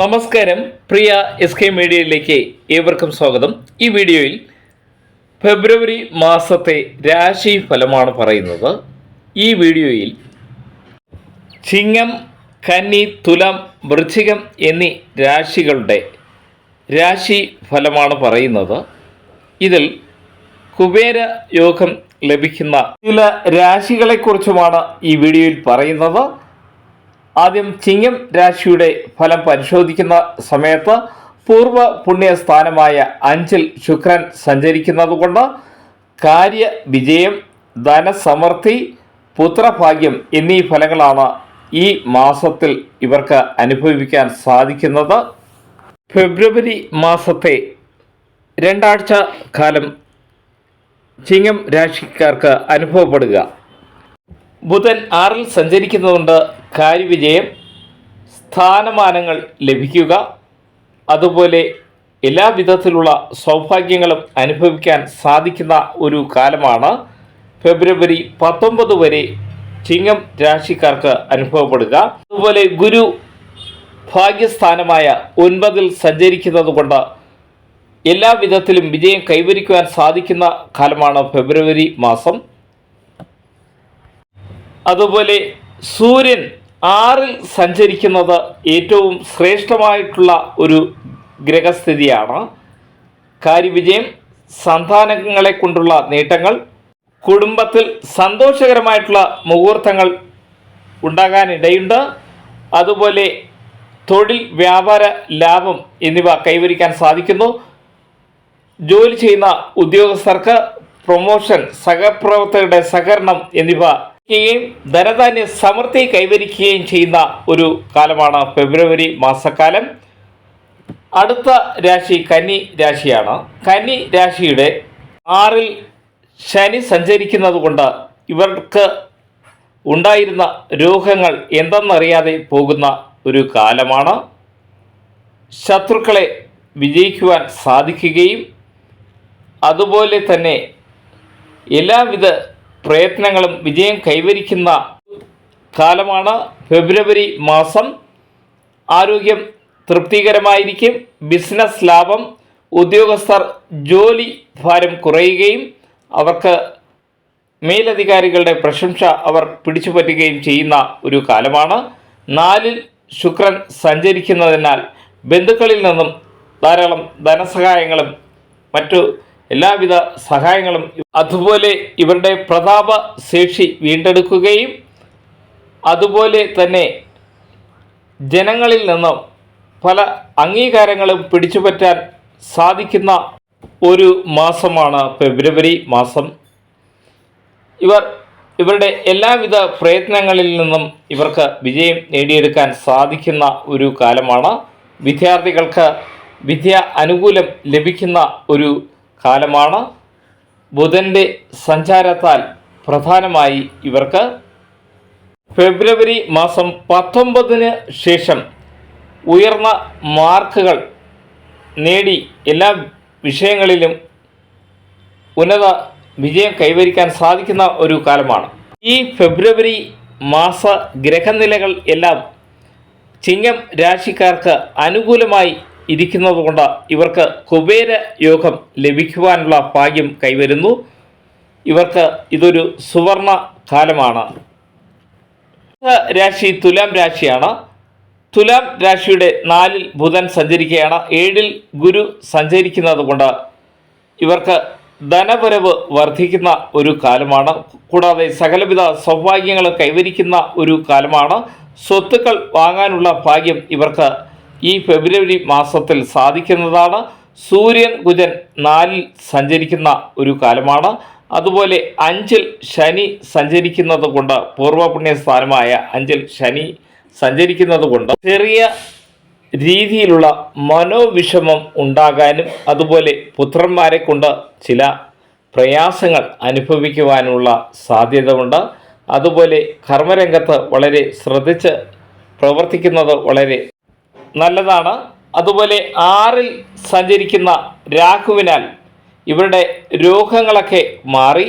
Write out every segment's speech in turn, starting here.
നമസ്കാരം. പ്രിയ S K മീഡിയയിലേക്ക് ഏവർക്കും സ്വാഗതം. ഈ വീഡിയോയിൽ ഫെബ്രുവരി മാസത്തെ രാശി ഫലമാണ് പറയുന്നത്. ഈ വീഡിയോയിൽ ചിങ്ങം കന്നി തുലം വൃശ്ചികം എന്നീ രാശികളുടെ രാശി ഫലമാണ് പറയുന്നത്. ഇതിൽ കുബേര യോഗം ലഭിക്കുന്ന ചില രാശികളെക്കുറിച്ചുമാണ് ഈ വീഡിയോയിൽ പറയുന്നത്. ആദ്യം ചിങ്ങം രാശിയുടെ ഫലം പരിശോധിക്കുന്ന സമയത്ത് പൂർവ പുണ്യസ്ഥാനമായ അഞ്ചിൽ ശുക്രൻ സഞ്ചരിക്കുന്നതുകൊണ്ട് കാര്യ വിജയം ധനസമൃദ്ധി പുത്രഭാഗ്യം എന്നീ ഫലങ്ങളാണ് ഈ മാസത്തിൽ ഇവർക്ക് അനുഭവിക്കാൻ സാധിക്കുന്നത്. ഫെബ്രുവരി മാസത്തെ രണ്ടാഴ്ച കാലം ചിങ്ങം രാശിക്കാർക്ക് അനുഭവപ്പെടുക. ബുധൻ ആറിൽ സഞ്ചരിക്കുന്നതുകൊണ്ട് കാര്യവിജയം സ്ഥാനമാനങ്ങൾ ലഭിക്കുക അതുപോലെ എല്ലാ വിധത്തിലുള്ള സൗഭാഗ്യങ്ങളും അനുഭവിക്കാൻ സാധിക്കുന്ന ഒരു കാലമാണ്. ഫെബ്രുവരി പത്തൊമ്പത് വരെ ചിങ്ങം രാശിക്കാർക്ക് അനുഭവപ്പെടുക. അതുപോലെ ഗുരു ഭാഗ്യസ്ഥാനമായ ഒൻപതിൽ സഞ്ചരിക്കുന്നത് കൊണ്ട് എല്ലാ വിധത്തിലും വിജയം കൈവരിക്കുവാൻ സാധിക്കുന്ന കാലമാണ് ഫെബ്രുവരി മാസം. അതുപോലെ സൂര്യൻ ആറിൽ സഞ്ചരിക്കുന്നത് ഏറ്റവും ശ്രേഷ്ഠമായിട്ടുള്ള ഒരു ഗ്രഹസ്ഥിതിയാണ്. കാര്യവിജയം സന്താനങ്ങളെ കൊണ്ടുള്ള നേട്ടങ്ങൾ കുടുംബത്തിൽ സന്തോഷകരമായിട്ടുള്ള മുഹൂർത്തങ്ങൾ ഉണ്ടാകാനിടയുണ്ട്. അതുപോലെ തൊഴിൽ വ്യാപാര ലാഭം എന്നിവ കൈവരിക്കാൻ സാധിക്കുന്നു. ജോലി ചെയ്യുന്ന ഉദ്യോഗസ്ഥർക്ക് പ്രൊമോഷൻ സഹപ്രവർത്തകരുടെ സഹകരണം എന്നിവ യും ധനധാന്യ സമൃദ്ധി കൈവരിക്കുകയും ചെയ്യുന്ന ഒരു കാലമാണ് ഫെബ്രുവരി മാസക്കാലം. അടുത്ത രാശി കന്നി രാശിയാണ്. കന്നി രാശിയുടെ ആറിൽ ശനി സഞ്ചരിക്കുന്നത് കൊണ്ട് ഇവർക്ക് ഉണ്ടായിരുന്ന രോഗങ്ങൾ എന്തെന്നറിയാതെ പോകുന്ന ഒരു കാലമാണ്. ശത്രുക്കളെ വിജയിക്കുവാൻ സാധിക്കുകയും അതുപോലെ തന്നെ എല്ലാവിധ പ്രയത്നങ്ങളും വിജയം കൈവരിക്കുന്ന കാലമാണ് ഫെബ്രുവരി മാസം. ആരോഗ്യം തൃപ്തികരമായിരിക്കും. ബിസിനസ് ലാഭം. ഉദ്യോഗസ്ഥർ ജോലി ഭാരം കുറയുകയും അവർക്ക് മേലധികാരികളുടെ പ്രശംസ അവർ പിടിച്ചുപറ്റുകയും ചെയ്യുന്ന ഒരു കാലമാണ്. നാലിൽ ശുക്രൻ സഞ്ചരിക്കുന്നതിനാൽ ബന്ധുക്കളിൽ നിന്നും ധാരാളം ധനസഹായങ്ങളും മറ്റു എല്ലാവിധ സഹായങ്ങളും അതുപോലെ ഇവരുടെ പ്രതാപ ശേഷി വീണ്ടെടുക്കുകയും അതുപോലെ തന്നെ ജനങ്ങളിൽ നിന്നും പല അംഗീകാരങ്ങളും പിടിച്ചുപറ്റാൻ സാധിക്കുന്ന ഒരു മാസമാണ് ഫെബ്രുവരി മാസം. ഇവർ ഇവരുടെ എല്ലാവിധ പ്രയത്നങ്ങളിൽ നിന്നും ഇവർക്ക് വിജയം നേടിയെടുക്കാൻ സാധിക്കുന്ന ഒരു കാലമാണ്. വിദ്യാർത്ഥികൾക്ക് വിദ്യ അനുകൂലം ലഭിക്കുന്ന ഒരു കാലമാണ്. ബുധന്റെ സഞ്ചാരത്താൽ പ്രധാനമായി ഇവർക്ക് ഫെബ്രുവരി മാസം പത്തൊമ്പതിന് ശേഷം ഉയർന്ന മാർക്കുകൾ നേടി എല്ലാ വിഷയങ്ങളിലും ഉന്നത വിജയം കൈവരിക്കാൻ സാധിക്കുന്ന ഒരു കാലമാണ്. ഈ ഫെബ്രുവരി മാസ ഗ്രഹനിലകൾ എല്ലാം ചിങ്ങം രാശിക്കാർക്ക് അനുകൂലമായി ഇരിക്കുന്നതുകൊണ്ട് ഇവർക്ക് കുബേര യോഗം ലഭിക്കുവാനുള്ള ഭാഗ്യം കൈവരുന്നു. ഇവർക്ക് ഇതൊരു സുവർണ കാലമാണ്. രാശി തുലാം രാശിയാണ്. തുലാം രാശിയുടെ നാലിൽ ബുധൻ സഞ്ചരിക്കുകയാണ്. ഏഴിൽ ഗുരു സഞ്ചരിക്കുന്നത് കൊണ്ട് ഇവർക്ക് ധനപരവ് വർദ്ധിക്കുന്ന ഒരു കാലമാണ്. കൂടാതെ സകലവിധ സൗഭാഗ്യങ്ങൾ കൈവരിക്കുന്ന ഒരു കാലമാണ്. സ്വത്തുക്കൾ വാങ്ങാനുള്ള ഭാഗ്യം ഇവർക്ക് ഈ ഫെബ്രുവരി മാസത്തിൽ സാധിക്കുന്നതാണ്. സൂര്യൻ കുജൻ നാലിൽ സഞ്ചരിക്കുന്ന ഒരു കാലമാണ്. അതുപോലെ അഞ്ചിൽ ശനി സഞ്ചരിക്കുന്നത് കൊണ്ട് പൂർവപുണ്യസ്ഥാനമായ അഞ്ചിൽ ശനി സഞ്ചരിക്കുന്നത് കൊണ്ട് ചെറിയ രീതിയിലുള്ള മനോവിഷമം ഉണ്ടാകാനും അതുപോലെ പുത്രന്മാരെ കൊണ്ട് ചില പ്രയാസങ്ങൾ അനുഭവിക്കുവാനുള്ള സാധ്യതയുണ്ട്. അതുപോലെ കർമ്മരംഗത്ത് വളരെ ശ്രദ്ധിച്ച് പ്രവർത്തിക്കുന്നത് വളരെ നല്ലതാണ്. അതുപോലെ ആറിൽ സഞ്ചരിക്കുന്ന രാഹുവിനാൽ ഇവരുടെ രോഗങ്ങളൊക്കെ മാറി.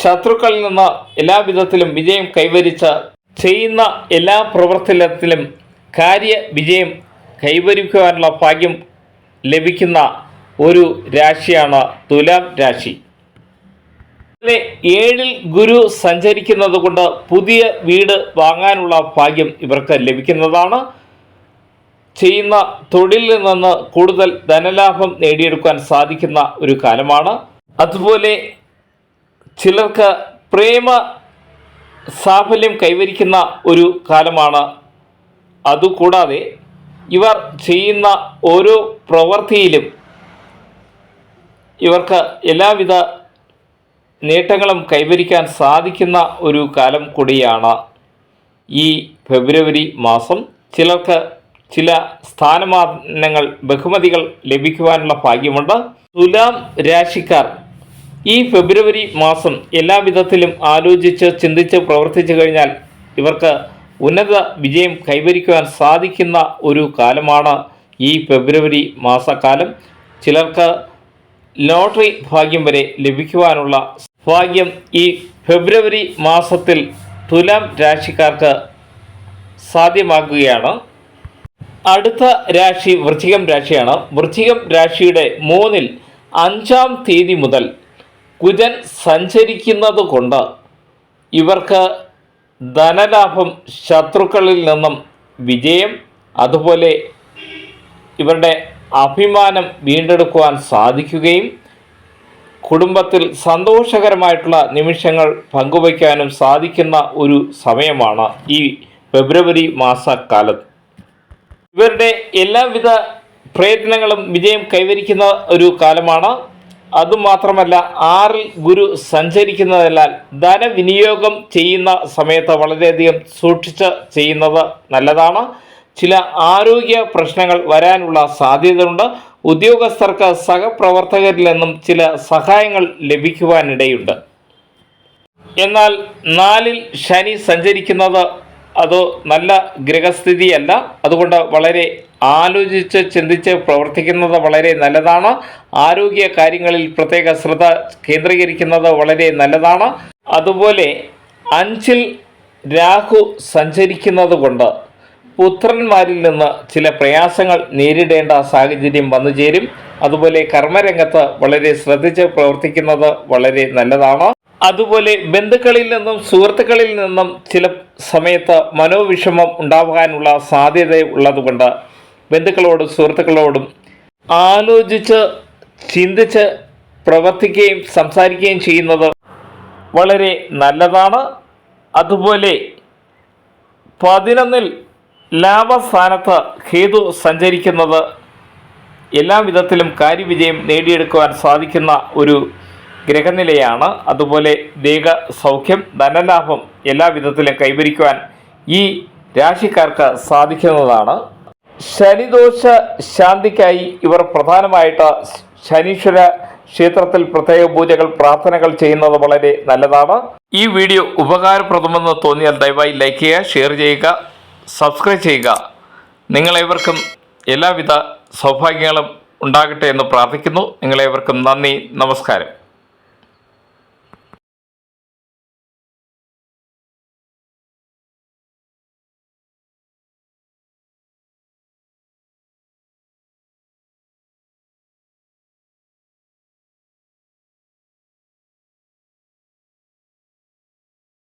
ശത്രുക്കളിൽ നിന്ന് എല്ലാ വിധത്തിലും വിജയം കൈവരിച്ച് ചെയ്യുന്ന എല്ലാ പ്രവർത്തനത്തിലും കാര്യ വിജയം കൈവരിക്കുവാനുള്ള ഭാഗ്യം ലഭിക്കുന്ന ഒരു രാശിയാണ് തുലാം രാശി. ഏഴിൽ ഗുരു സഞ്ചരിക്കുന്നത് കൊണ്ട് പുതിയ വീട് വാങ്ങാനുള്ള ഭാഗ്യം ഇവർക്ക് ലഭിക്കുന്നതാണ്. ചെയ്യുന്ന തൊഴിലിൽ നിന്ന് കൂടുതൽ ധനലാഭം നേടിയെടുക്കാൻ സാധിക്കുന്ന ഒരു കാലമാണ്. അതുപോലെ ചിലർക്ക് പ്രേമ സാഫല്യം കൈവരിക്കുന്ന ഒരു കാലമാണ്. അതുകൂടാതെ ഇവർ ചെയ്യുന്ന ഓരോ പ്രവൃത്തിയിലും ഇവർക്ക് എല്ലാവിധ നേട്ടങ്ങളും കൈവരിക്കാൻ സാധിക്കുന്ന ഒരു കാലം കൂടിയാണ് ഈ ഫെബ്രുവരി മാസം. ചിലർക്ക് ചില സ്ഥാനമാനങ്ങൾ ബഹുമതികൾ ലഭിക്കുവാനുള്ള ഭാഗ്യമുണ്ട്. തുലാം രാശിക്കാർ ഈ ഫെബ്രുവരി മാസം എല്ലാ വിധത്തിലും ആലോചിച്ച് ചിന്തിച്ച് പ്രവർത്തിച്ചു കഴിഞ്ഞാൽ ഇവർക്ക് ഉന്നത വിജയം കൈവരിക്കുവാൻ സാധിക്കുന്ന ഒരു കാലമാണ് ഈ ഫെബ്രുവരി മാസക്കാലം. ചിലർക്ക് ലോട്ടറി ഭാഗ്യം വരെ ലഭിക്കുവാനുള്ള ഭാഗ്യം ഈ ഫെബ്രുവരി മാസത്തിൽ തുലാം രാശിക്കാർക്ക് സാധ്യമാക്കുകയാണ് അടുത്ത രാശി വൃശ്ചികം രാശിയാണ്. വൃശ്ചികം രാശിയുടെ മൂന്നിൽ അഞ്ചാം തീയതി മുതൽ കുജൻ സഞ്ചരിക്കുന്നത് കൊണ്ട് ഇവർക്ക് ധനലാഭം ശത്രുക്കളിൽ നിന്നും വിജയം അതുപോലെ ഇവരുടെ അഭിമാനം വീണ്ടെടുക്കുവാൻ സാധിക്കുകയും കുടുംബത്തിൽ സന്തോഷകരമായിട്ടുള്ള നിമിഷങ്ങൾ പങ്കുവയ്ക്കാനും സാധിക്കുന്ന ഒരു സമയമാണ് ഈ ഫെബ്രുവരി മാസക്കാലത്ത്. ഇവരുടെ എല്ലാവിധ പ്രയത്നങ്ങളും വിജയം കൈവരിക്കുന്ന ഒരു കാലമാണ്. അതുമാത്രമല്ല ആറിൽ ഗുരു സഞ്ചരിക്കുന്നതിനാൽ ധനവിനിയോഗം ചെയ്യുന്ന സമയത്ത് വളരെയധികം സൂക്ഷിച്ച് ചെയ്യുന്നത് നല്ലതാണ്. ചില ആരോഗ്യ പ്രശ്നങ്ങൾ വരാനുള്ള സാധ്യതയുണ്ട്. ഉദ്യോഗസ്ഥർക്ക് സഹപ്രവർത്തകരിൽ നിന്നും ചില സഹായങ്ങൾ ലഭിക്കുവാനിടയുണ്ട്. എന്നാൽ നാലിൽ ശനി സഞ്ചരിക്കുന്നത് അതോ നല്ല ഗ്രഹസ്ഥിതിയല്ല അതുകൊണ്ട് വളരെ ആലോചിച്ച് ചിന്തിച്ച് പ്രവർത്തിക്കുന്നത് വളരെ നല്ലതാണ്. ആരോഗ്യ കാര്യങ്ങളിൽ പ്രത്യേക ശ്രദ്ധ കേന്ദ്രീകരിക്കുന്നത് വളരെ നല്ലതാണ്. അതുപോലെ അഞ്ചിൽ രാഹു സഞ്ചരിക്കുന്നത് കൊണ്ട് പുത്രന്മാരിൽ നിന്ന് ചില പ്രയാസങ്ങൾ നേരിടേണ്ട സാഹചര്യം വന്നു ചേരും. അതുപോലെ കർമ്മരംഗത്ത് വളരെ ശ്രദ്ധിച്ച് പ്രവർത്തിക്കുന്നത് വളരെ നല്ലതാണ്. അതുപോലെ ബന്ധുക്കളിൽ നിന്നും സുഹൃത്തുക്കളിൽ നിന്നും ചില സമയത്ത് മനോവിഷമം ഉണ്ടാകാനുള്ള സാധ്യത ഉള്ളതുകൊണ്ട് ബന്ധുക്കളോടും സുഹൃത്തുക്കളോടും ആലോചിച്ച് ചിന്തിച്ച് പ്രവർത്തിക്കുകയും സംസാരിക്കുകയും ചെയ്യുന്നത് വളരെ നല്ലതാണ്. അതുപോലെ പതിനൊന്നിൽ ലാഭസ്ഥാനത്ത് ഹേതു സഞ്ചരിക്കുന്നത് എല്ലാ വിധത്തിലും കാര്യവിജയം നേടിയെടുക്കുവാൻ സാധിക്കുന്ന ഒരു ഗ്രഹനിലയാണ് അതുപോലെ ദേഹ സൗഖ്യം ധനലാഭം എല്ലാ വിധത്തിലും കൈവരിക്കുവാൻ ഈ രാശിക്കാർക്ക് സാധിക്കുന്നതാണ്. ശനിദോഷ ശാന്തിക്കായി ഇവർ പ്രധാനമായിട്ട് ശനീശ്വര ക്ഷേത്രത്തിൽ പ്രത്യേക പൂജകൾ പ്രാർത്ഥനകൾ ചെയ്യുന്നത് വളരെ നല്ലതാണ്. ഈ വീഡിയോ ഉപകാരപ്രദമെന്ന് തോന്നിയാൽ ദയവായി ലൈക്ക് ചെയ്യുക ഷെയർ ചെയ്യുക സബ്സ്ക്രൈബ് ചെയ്യുക. നിങ്ങളേവർക്കും എല്ലാവിധ സൗഭാഗ്യങ്ങളും ഉണ്ടാകട്ടെ എന്ന് പ്രാർത്ഥിക്കുന്നു. നിങ്ങളേവർക്കും നന്ദി നമസ്കാരം.